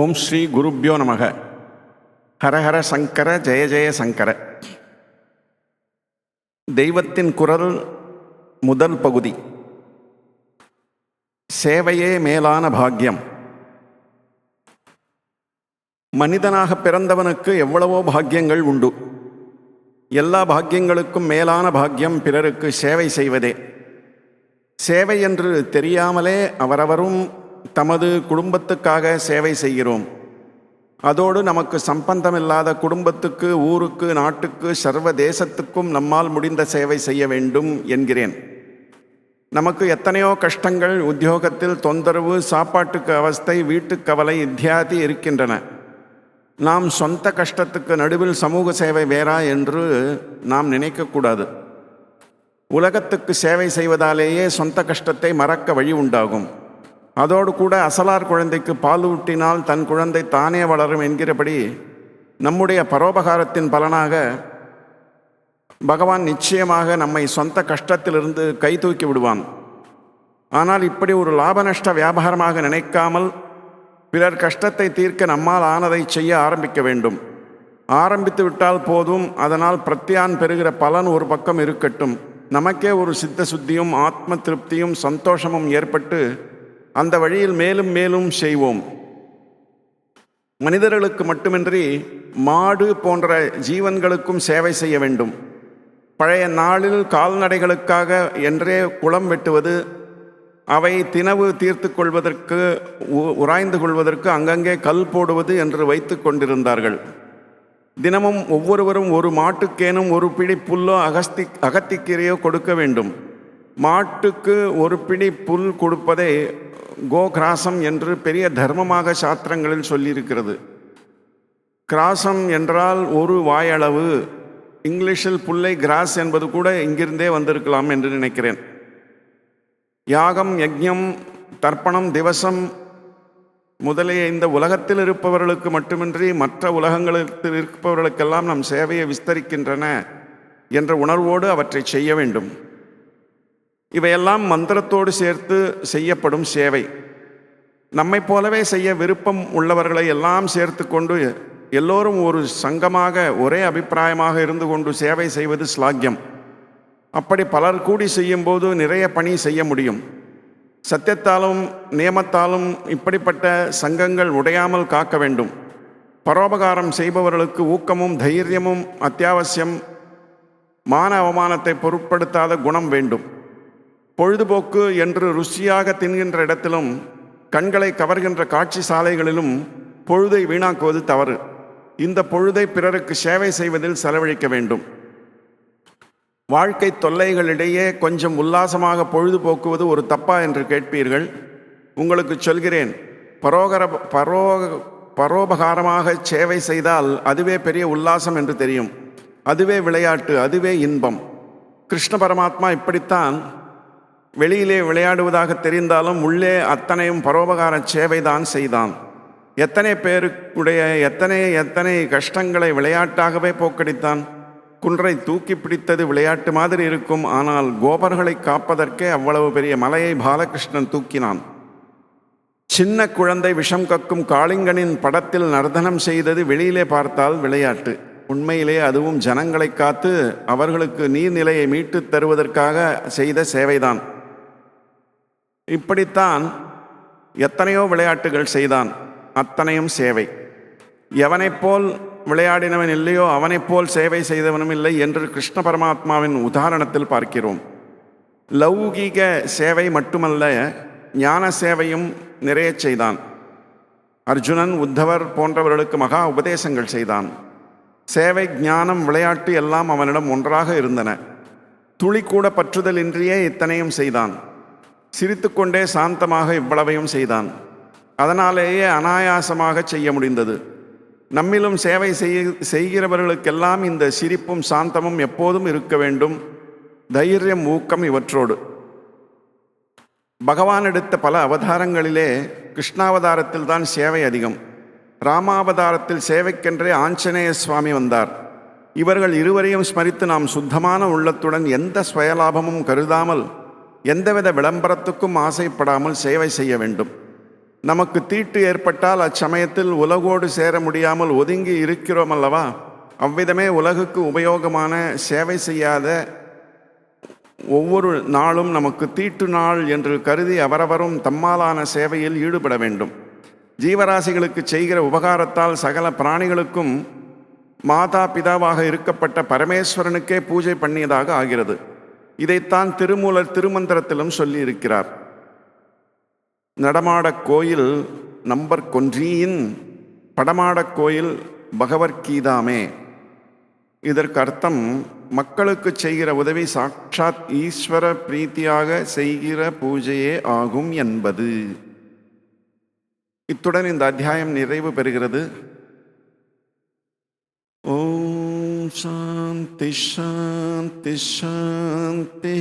ஓம் ஸ்ரீ குருப்யோ நமக. ஹரஹர சங்கர ஜெய ஜெய சங்கர. தெய்வத்தின் குரல் முதல் பகுதி. சேவையே மேலான பாக்கியம். மனிதனாக பிறந்தவனுக்கு எவ்வளவோ பாக்கியங்கள் உண்டு. எல்லா பாக்கியங்களுக்கும் மேலான பாக்கியம் பிறருக்கு சேவை செய்வதே. சேவை என்று தெரியாமலே அவரவரும் தமது குடும்பத்துக்காக சேவை செய்கிறோம். அதோடு நமக்கு சம்பந்தமில்லாத குடும்பத்துக்கு ஊருக்கு நாட்டுக்கு சர்வ தேசத்துக்கும் நம்மால் முடிந்த சேவை செய்ய வேண்டும் என்கிறேன். நமக்கு எத்தனையோ கஷ்டங்கள் உத்தியோகத்தில் தொந்தரவு சாப்பாட்டுக்கு அவஸ்தை வீட்டுக் கவலை இத்தியாதி இருக்கின்றன. நாம் சொந்த கஷ்டத்துக்கு நடுவில் சமூக சேவை வேறா என்று நாம் நினைக்கக்கூடாது. உலகத்துக்கு சேவை செய்வதாலேயே சொந்த கஷ்டத்தை மறக்க வழி உண்டாகும். அதோடு கூட அசலார் குழந்தைக்கு பால் ஊட்டினால் தன் குழந்தை தானே வளரும் என்கிறபடி நம்முடைய பரோபகாரத்தின் பலனாக பகவான் நிச்சயமாக நம்மை சொந்த கஷ்டத்திலிருந்து கை தூக்கி விடுவான். ஆனால் இப்படி ஒரு லாப நஷ்ட வியாபாரமாக நினைக்காமல் பிறர் கஷ்டத்தை தீர்க்க நம்மால் ஆனதை செய்ய ஆரம்பிக்க வேண்டும். ஆரம்பித்து விட்டால் போதும் அதனால் பிரத்யான் பெறுகிற பலன் ஒரு பக்கம் இருக்கட்டும். நமக்கே ஒரு சித்த சுத்தியும் ஆத்ம திருப்தியும் சந்தோஷமும் ஏற்பட்டு அந்த வழியில் மேலும் மேலும் செய்வோம். மனிதர்களுக்கு மட்டுமின்றி மாடு போன்ற ஜீவன்களுக்கும் சேவை செய்ய வேண்டும். பழைய நாளில் கால்நடைகளுக்காக என்றே குளம் வெட்டுவது அவை தினவு தீர்த்து கொள்வதற்கு உ- உராய்ந்து கொள்வதற்கு அங்கங்கே கல் போடுவது என்று வைத்து கொண்டிருந்தார்கள். தினமும் ஒவ்வொருவரும் ஒரு மாட்டுக்கேனும் ஒரு பிடி புல்லோ அகஸ்தி அகத்திக்கீரையோ கொடுக்க வேண்டும். மாட்டுக்கு ஒரு பிடி புல் கொடுப்பதை கோகிராசம் என்று பெரிய தர்மமாக சாத்திரங்களில் சொல்லியிருக்கிறது. கிராசம் என்றால் ஒரு வாயளவு. இங்கிலீஷில் புல்லை கிராஸ் என்பது கூட இங்கிருந்தே வந்திருக்கலாம் என்று நினைக்கிறேன். யாகம் யஜ்யம் தர்ப்பணம் திவசம் முதலிய இந்த உலகத்தில் இருப்பவர்களுக்கு மட்டுமின்றி மற்ற உலகங்களில் இருப்பவர்களுக்கெல்லாம் நம் சேவையை விஸ்தரிக்கின்றன என்ற உணர்வோடு அவற்றை செய்ய வேண்டும். இவையெல்லாம் மந்திரத்தோடு சேர்த்து செய்யப்படும் சேவை. நம்மைப் போலவே செய்ய விருப்பம் உள்ளவர்களை எல்லாம் சேர்த்து கொண்டு எல்லோரும் ஒரு சங்கமாக ஒரே அபிப்பிராயமாக இருந்து கொண்டு சேவை செய்வது ஸ்லாக்கியம் அப்படி பலர் கூடி செய்யும்போது நிறைய பணி செய்ய முடியும். சத்தியத்தாலும் நியமத்தாலும் இப்படிப்பட்ட சங்கங்கள் உடையாமல் காக்க வேண்டும். பரோபகாரம் செய்பவர்களுக்கு ஊக்கமும் தைரியமும் அத்தியாவசியம் மான அவமானத்தை பொருட்படுத்தாத குணம் வேண்டும். பொழுதுபோக்கு என்று ருசியாக தின்கின்ற இடத்திலும் கண்களை கவர்கின்ற காட்சி சாலைகளிலும் பொழுதை வீணாக்குவது தவறு. இந்த பொழுதை பிறருக்கு சேவை செய்வதில் செலவழிக்க வேண்டும். வாழ்க்கை தொல்லைகளிடையே கொஞ்சம் உல்லாசமாக பொழுதுபோக்குவது ஒரு தப்பா என்று கேட்பீர்கள். உங்களுக்கு சொல்கிறேன் பரோகர பரோ பரோபகாரமாக சேவை செய்தால் அதுவே பெரிய உல்லாசம் என்று தெரியும். அதுவே விளையாட்டு அதுவே இன்பம். கிருஷ்ண பரமாத்மா இப்படித்தான் வெளியிலே விளையாடுவதாக தெரிந்தாலும் உள்ளே அத்தனையும் பரோபகார சேவைதான் செய்தான். எத்தனை பேருக்குடைய எத்தனை எத்தனை கஷ்டங்களை விளையாட்டாகவே போக்கடித்தான். குன்றை தூக்கி பிடித்தது விளையாட்டு மாதிரி இருக்கும். ஆனால் கோபர்களை காப்பதற்கே அவ்வளவு பெரிய மலையை பாலகிருஷ்ணன் தூக்கினான். சின்ன குழந்தை விஷம் கக்கும் காளிங்கனின் படத்தில் நர்தனம் செய்தது வெளியிலே பார்த்தால் விளையாட்டு. உண்மையிலே அதுவும் ஜனங்களை காத்து அவர்களுக்கு நீர்நிலையை மீட்டுத் தருவதற்காக செய்த சேவைதான். இப்படித்தான் எத்தனையோ விளையாட்டுகள் செய்தான். அத்தனையும் சேவை. எவனைப் போல் விளையாடினவன் இல்லையோ அவனைப் போல் சேவை செய்தவனும் இல்லை என்று கிருஷ்ண பரமாத்மாவின் உதாரணத்தில் பார்க்கிறோம். லௌகீக சேவை மட்டுமல்ல ஞான சேவையும் நிறைய செய்தான். அர்ஜுனன் உத்தவர் போன்றவர்களுக்கு மகா உபதேசங்கள் செய்தான். சேவை ஞானம் விளையாட்டு எல்லாம் அவனிடம் ஒன்றாக இருந்தன. துளி கூட பற்றுதலின்றியே இத்தனையும் செய்தான். சிரித்துக்கொண்டே சாந்தமாக இவ்வளவையும் செய்தான். அதனாலேயே அனாயாசமாக செய்ய முடிந்தது. நம்மிலும் சேவை செய்ய செய்கிறவர்களுக்கெல்லாம் இந்த சிரிப்பும் சாந்தமும் எப்போதும் இருக்க வேண்டும். தைரியம் ஊக்கம் இவற்றோடு. பகவான் எடுத்த பல அவதாரங்களிலே கிருஷ்ணாவதாரத்தில் தான் சேவை அதிகம். ராமாவதாரத்தில் சேவைக்கென்றே ஆஞ்சநேய சுவாமி வந்தார். இவர்கள் இருவரையும் ஸ்மரித்து நாம் சுத்தமான உள்ளத்துடன் எந்த ஸ்வயலாபமும் கருதாமல் எந்தவித விளம்பரத்துக்கும் ஆசைப்படாமல் சேவை செய்ய வேண்டும். நமக்கு தீட்டு ஏற்பட்டால் அச்சமயத்தில் உலகோடு சேர முடியாமல் ஒதுங்கி இருக்கிறோம் அல்லவா? அவ்விதமே உலகுக்கு உபயோகமான சேவை செய்யாத ஒவ்வொரு நாளும் நமக்கு தீட்டு நாள் என்று கருதி அவரவரும் தம்மாலான சேவையில் ஈடுபட வேண்டும். ஜீவராசிகளுக்கு செய்கிற உபகாரத்தால் சகல பிராணிகளுக்கும் மாதா பிதாவாக இருக்கப்பட்ட பரமேஸ்வரனுக்கே பூஜை பண்ணியதாக ஆகிறது. இதைத்தான் திருமூலர் திருமந்திரத்திலும் சொல்லியிருக்கிறார். நடமாடக் கோயில் நம்பர் கொன்றியின் படமாடக் கோயில் பகவத்கீதாமே இதற்கு அர்த்தம் மக்களுக்கு செய்கிற உதவி சாட்சாத் ஈஸ்வர பிரீத்தியாக செய்கிற பூஜையே ஆகும் என்பது. இத்துடன் இந்த அத்தியாயம் நிறைவு பெறுகிறது. ஓம் சாந்தி ஷாந்தி ஷாந்தி